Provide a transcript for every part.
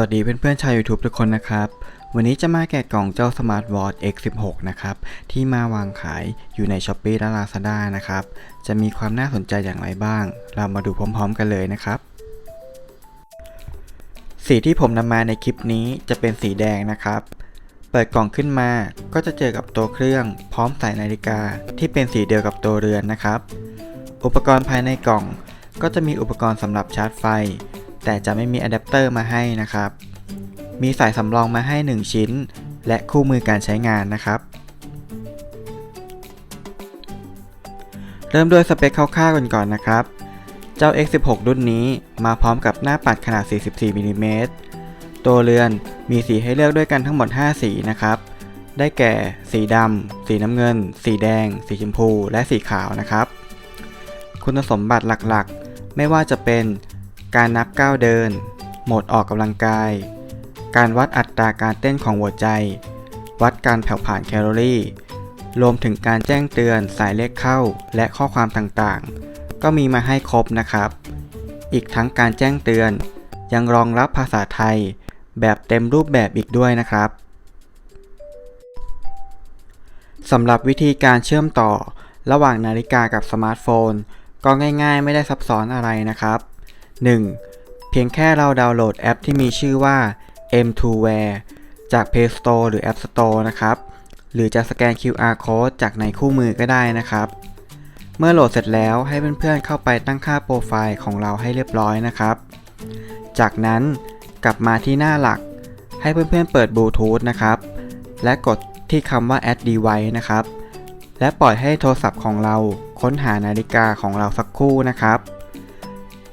วัสดีเพื่อนๆชาว YouTube ทุกคนนะครับ วันนี้จะมาแกะกล่องเจ้า Smart Watch X16 นะครับ ที่มาวางขายอยู่ใน s h อ p e e และ Lazada นะครับ จะมีความน่าสนใจอย่างไรบ้าง เรามาดูพร้อมๆกันเลยนะครับ สีที่ผมนำมาในคลิปนี้จะเป็นสีแดงนะครับ เปิดกล่องขึ้นมาก็จะเจอกับตัวเครื่องพร้อมสายนาฬิกาที่เป็นสีเดียวกับตัวเรือนนะครับ อุปกรณ์ภายในกล่อง ก็จะมีอุปกรณ์สำหรับชาร์จไฟ แต่จะไม่มีอะแดปเตอร์มาให้นะครับ มีสายสำรองมาให้ 1 ชิ้น และคู่มือการใช้งานนะครับ เริ่มด้วยสเปคคร่าวๆกันก่อนนะครับ เจ้า X16 รุ่นนี้มาพร้อมกับหน้าปัดขนาด 44มิลลิเมตรตัวเรือนมีสีให้เลือกด้วยกันทั้งหมด 5 สีนะครับ ได้แก่ สีดำ สีน้ำเงิน สีแดง สีชมพู และสีขาวนะครับ คุณสมบัติหลักๆ ไม่ว่าจะเป็น การนับก้าวเดิน โหมดออกกำลังกาย การวัดอัตราการเต้นของหัวใจ วัดการเผาผลาญแคลอรี่ รวมถึงการแจ้งเตือนสายเลขเข้าและข้อความต่างๆ ก็มีมาให้ครบนะครับ อีกทั้งการแจ้งเตือน ยังรองรับภาษาไทย แบบเต็มรูปแบบอีกด้วยนะครับสำหรับวิธีการเชื่อมต่อระหว่างนาฬิกากับสมาร์ทโฟน ก็ง่ายๆไม่ได้ซับซ้อนอะไรนะครับ 1. เพียงแค่เราดาวน์โหลดแอปที่มีชื่อว่า M2Wear จาก Play Store หรือ App Store นะครับ หรือจะสแกน QR Code จากในคู่มือก็ได้นะครับ เมื่อโหลดเสร็จแล้วให้เพื่อนๆเข้าไปตั้งค่าโปรไฟล์ของเราให้เรียบร้อยนะครับ จากนั้นกลับมาที่หน้าหลัก ให้เพื่อนๆเปิดบลูทูธนะครับ และกดที่คำว่า add device นะครับ และปล่อยให้โทรศัพท์ของเราค้นหานาฬิกาของเราสักครู่นะครับ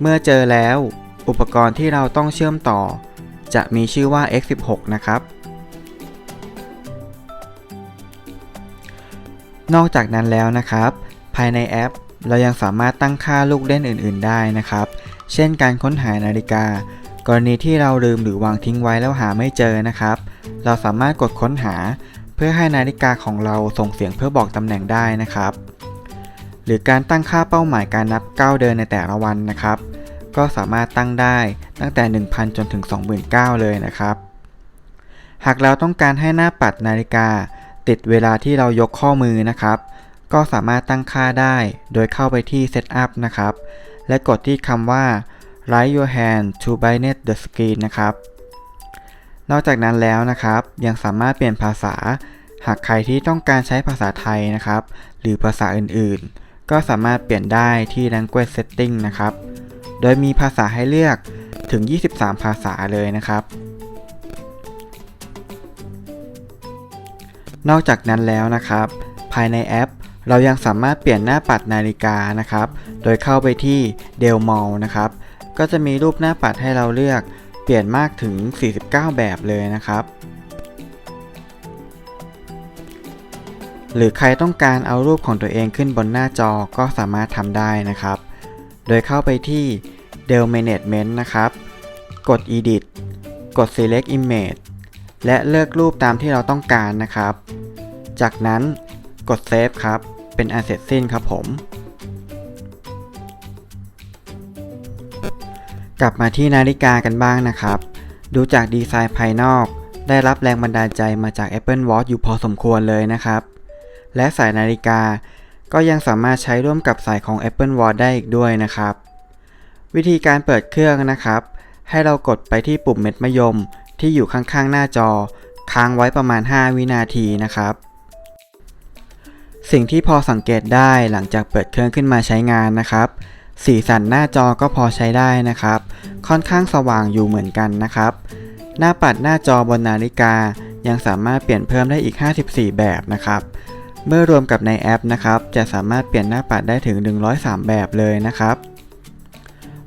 เมื่อเจอแล้ว อุปกรณ์ที่เราต้องเชื่อมต่อ จะมีชื่อว่า X16 นะครับ นอกจากนั้นแล้วนะครับ ภายในแอปเรายังสามารถตั้งค่าลูกเล่นอื่น ๆ ได้นะครับ เช่นการค้นหานาฬิกา กรณีที่เราลืมหรือวางทิ้งไว้แล้วหาไม่เจอนะครับ เราสามารถกดค้นหา เพื่อให้นาฬิกาของเราส่งเสียงเพื่อบอกตำแหน่งได้นะครับ หรือการตั้งค่าเป้าหมายการนับก้าวเดินในแต่ละวันนะครับ ก็สามารถตั้งได้ตั้งแต่ 1,000 จนถึง 29,000 เลยนะครับ หากเราต้องการให้หน้าปัดนาฬิกา ติดเวลาที่เรายกข้อมือนะครับ ก็สามารถตั้งค่าได้โดยเข้าไปที่ Setup นะครับ และกดที่คำว่า Right your hand to brightness the screen นะครับ นอกจากนั้นแล้วนะครับ ยังสามารถเปลี่ยนภาษา หากใครที่ต้องการใช้ภาษาไทยนะครับ หรือภาษาอื่นๆ ก็สามารถเปลี่ยนได้ที่ Language Setting นะครับ โดยมีภาษาให้เลือกถึง 23 ภาษาเลยนะครับ นอกจากนั้นแล้วนะครับ ภายในแอป เรายังสามารถเปลี่ยนหน้าปัดนาฬิกานะครับ โดยเข้าไปที่ d e l m a l นะครับ ก็จะมีรูปหน้าปัดให้เราเลือก เปลี่ยนมากถึง 49 แบบเลยนะครับ หรือใครต้องการเอารูปของตัวเองขึ้นบนหน้าจอก็สามารถทำได้นะครับ โดยเข้าไปที่ d e l Management นะครับ กด Edit กด Select Image และเลือกรูปตามที่เราต้องการนะครับ จากนั้นกด Save ครับ เป็นอันเสร็จสิ้นครับผม กลับมาที่นาฬิกากันบ้างนะครับ ดูจากดีไซน์ภายนอก ได้รับแรงบันดาลใจมาจาก Apple Watch อยู่พอสมควรเลยนะครับ และสายนาฬิกา ก็ยังสามารถใช้ร่วมกับสายของ Apple Watch ได้อีกด้วยนะครับ วิธีการเปิดเครื่องนะครับ ให้เรากดไปที่ปุ่มเม็ดมะยมที่อยู่ข้างๆ หน้าจอ ค้างไว้ประมาณ 5 วินาทีนะครับ สิ่งที่พอสังเกตได้หลังจากเปิดเครื่องขึ้นมาใช้งานนะครับสีสันหน้าจอก็พอใช้ได้นะครับ ค่อนข้างสว่างอยู่เหมือนกันนะครับ หน้าปัดหน้าจอบนนาฬิกายังสามารถเปลี่ยนเพิ่มได้อีก 54 แบบนะครับ เมื่อรวมกับในแอปนะครับ จะสามารถเปลี่ยนหน้าปัดได้ถึง 103 แบบเลยนะครับ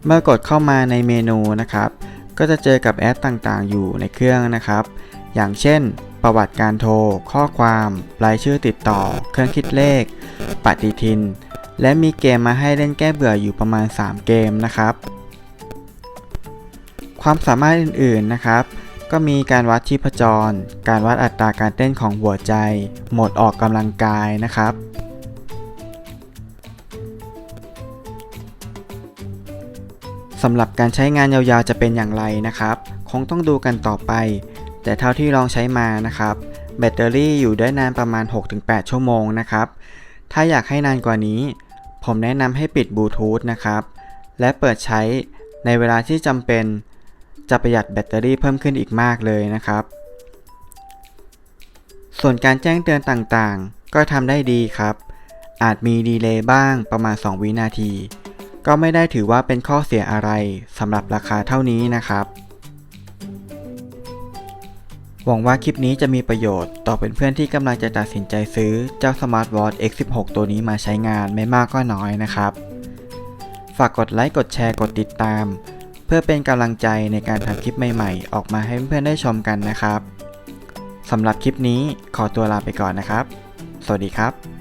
เมื่อกดเข้ามาในเมนูนะครับ ก็จะเจอกับแอปต่างๆ อยู่ในเครื่องนะครับ อย่างเช่น ประวัติการโทร ข้อความ รายชื่อติดต่อ เครื่องคิดเลข ปฏิทิน และมีเกมมาให้เล่นแก้เบื่ออยู่ประมาณ 3 เกมนะครับ ความสามารถอื่นๆนะครับ ก็มีการวัดชีพจร การวัดอัตราการเต้นของหัวใจ โหมดออกกำลังกายนะครับ สำหรับการใช้งานยาวๆจะเป็นอย่างไรนะครับ คงต้องดูกันต่อไป แต่เท่าที่ลองใช้มานะครับ แบตเตอรี่อยู่ได้นานประมาณ 6-8 ชั่วโมงนะครับ ถ้าอยากให้นานกว่านี้ ผมแนะนำให้ปิดบลูทูธนะครับ และเปิดใช้ในเวลาที่จำเป็น จะประหยัดแบตเตอรี่เพิ่มขึ้นอีกมากเลยนะครับ ส่วนการแจ้งเตือนต่างๆ ก็ทำได้ดีครับ อาจมีดีเลย์บ้างประมาณ 2 วินาที ก็ไม่ได้ถือว่าเป็นข้อเสียอะไรสำหรับราคาเท่านี้นะครับ หวังว่าคลิปนี้จะมีประโยชน์ต่อเป็นเพื่อนๆที่กำลังจะตัดสินใจซื้อเจ้า Smart Watch X16 ตัวนี้มาใช้งานไม่มากก็น้อยนะครับ ฝากกดไลค์กดแชร์กดติดตาม เพื่อเป็นกำลังใจในการทำคลิปใหม่ๆ ออกมาให้เพื่อนๆได้ชมกันนะครับสำหรับคลิปนี้ขอตัวลาไปก่อนนะครับ สวัสดีครับ